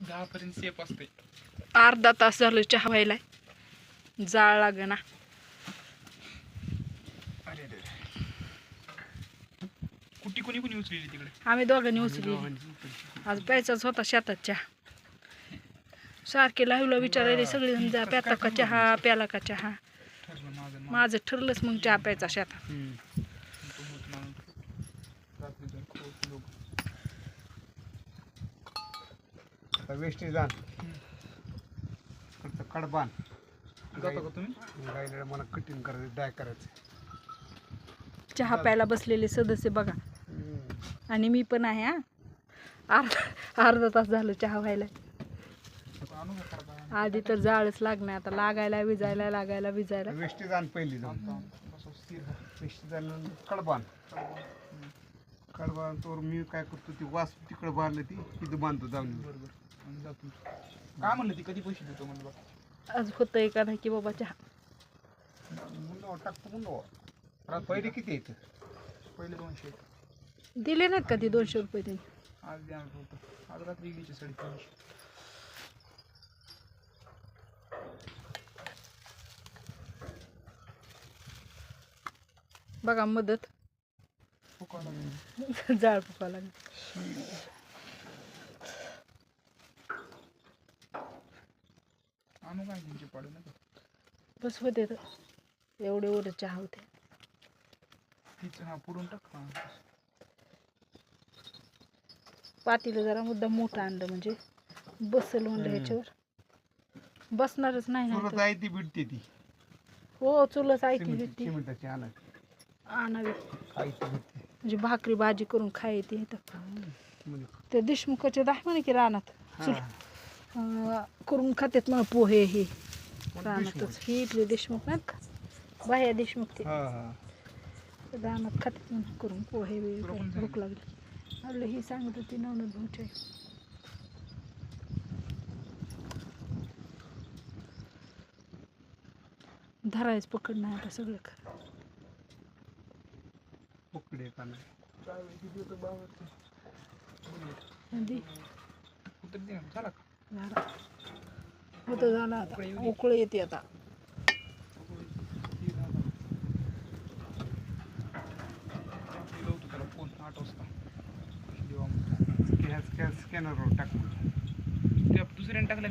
दहा पर्यंत सेफ असते अर्धा तास झालं चहा व्हायलाय. जाळ लागना. अरे अरे कुठे कोणी कोणी उचलेली तिकडे? आम्ही दोघांनी उचली आज प्यायचाच होता शेतात चहा. सारखे लाईव्हला विचारायले सगळे जण जा प्याता का चहा? प्याला का चहा? ठरलं माझं ठरलंच मग चहा प्यायचा शेतात होत नाही. रात्री जाऊन खूप लोक आता वेस्टेज आण फक्त कडबान. जाता का तुम्ही? गाईला मला कटिंग करायचं डाय करायचं. चहा प्यायला बसलेले सदस्य बघा. आणि मी पण आहे हा. अर्धा अर्धा तास झालं चहा व्हायला. आणू का? आधी तर जाळच लागणार आता लागायला विजायला लागायला विजायला. वेस्टेज आण पहिली जाऊन. आता स्थिर आण कडबान. कडबान. तर मी काय करतो ती वास तिकडं बांधलं ती तिथं बांधतो जाऊन. बरोबर. काय म्हणलं ती? कधी पैसे देतो म्हणलं? बा आज होतंय का नाही की बाबा चहा? टाकतो पहिले किती येतं पहिले दोनशे दिले नाहीत का ते दोनशे रुपये त्यांनी? आज द्या होतं आज रात्री गेली साडेतीनशे. बघा मदत. लागली. जाळ फुका लागली. आणू काय पाडू नका. बस होते तर एवढे एवढे चहा होते. तीच हा पुढून टाक पातीला जरा मुद्दा मोठा आणलं म्हणजे. बसल म्हणलं ह्याच्यावर बसणारच नाही तुला नाहीतर. ती बिडते ती. हो चुलच ऐकली सिमेंट होती सिमेंटाची आणा. आणावी. ती बिडते म्हणजे भाकरी भाजी करून खायची इथं. म्हणजे ते देशमुखाचे दाख म्हणे की रानात? चुल हा. करून खात्यात मग पोहे हे रानातच. देशमुख? ही इथले देशमुख नाहीत का? बाह्या देशमुख ते. रानात खात्यात म्हणून करून पोहे भूक लागली. आपलं ही सांगत होती नवनद भाऊच्या. धरायच पकड नाही आता सगळं खरं. पकडे का नाही. नदी दे झाला का? झाला होतं झालं आता. उकळ येते आता. फोन स्कॅनरवर टाक दुसऱ्याने टाकलं